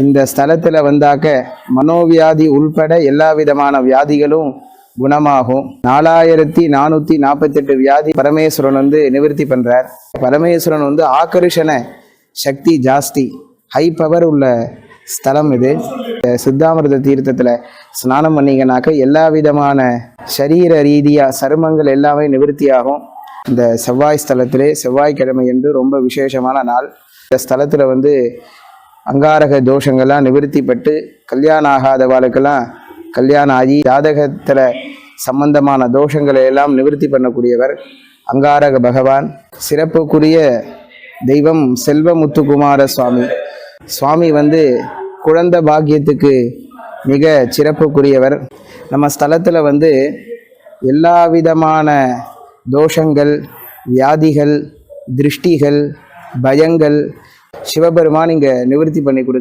இந்த ஸ்தலத்தில் வந்தாக்க மனோவியாதி உள்பட எல்லா விதமான வியாதிகளும் குணமாகும். நாலாயிரத்தி நானூற்றி நாற்பத்தெட்டு வியாதி பரமேஸ்வரன் வந்து நிவர்த்தி பண்ணுறார் பரமேஸ்வரன் வந்து ஆக்கர்ஷண சக்தி ஜாஸ்தி ஹை பவர் உள்ள ஸ்தலம் இது. சித்தாமிரத தீர்த்தத்தில் ஸ்நானம் பண்ணீங்கன்னாக்க எல்லா விதமான சரீர ரீதியாக சருமங்கள் எல்லாமே நிவர்த்தியாகும். இந்த செவ்வாய் ஸ்தலத்திலே செவ்வாய்க்கிழமை என்று ரொம்ப விசேஷமான நாள். இந்த ஸ்தலத்தில் வந்து அங்காரக தோஷங்கள்லாம் நிவர்த்திப்பட்டு கல்யாணம் ஆகாதவாளுக்கெல்லாம் கல்யாணம் ஆகி ஜாதகத்தில் சம்பந்தமான தோஷங்களை எல்லாம் நிவர்த்தி பண்ணக்கூடியவர் அங்காரக பகவான். சிறப்புக்குரிய தெய்வம் செல்வமுத்துக்குமார சுவாமி. சுவாமி வந்து குழந்தை பாக்கியத்துக்கு மிக சிறப்புக்குரியவர். நம்ம ஸ்தலத்தில் வந்து எல்லா விதமான தோஷங்கள் வியாதிகள் திருஷ்டிகள் பயங்கள் சிவபெருமான் இங்கே நிவர்த்தி பண்ணி கொடு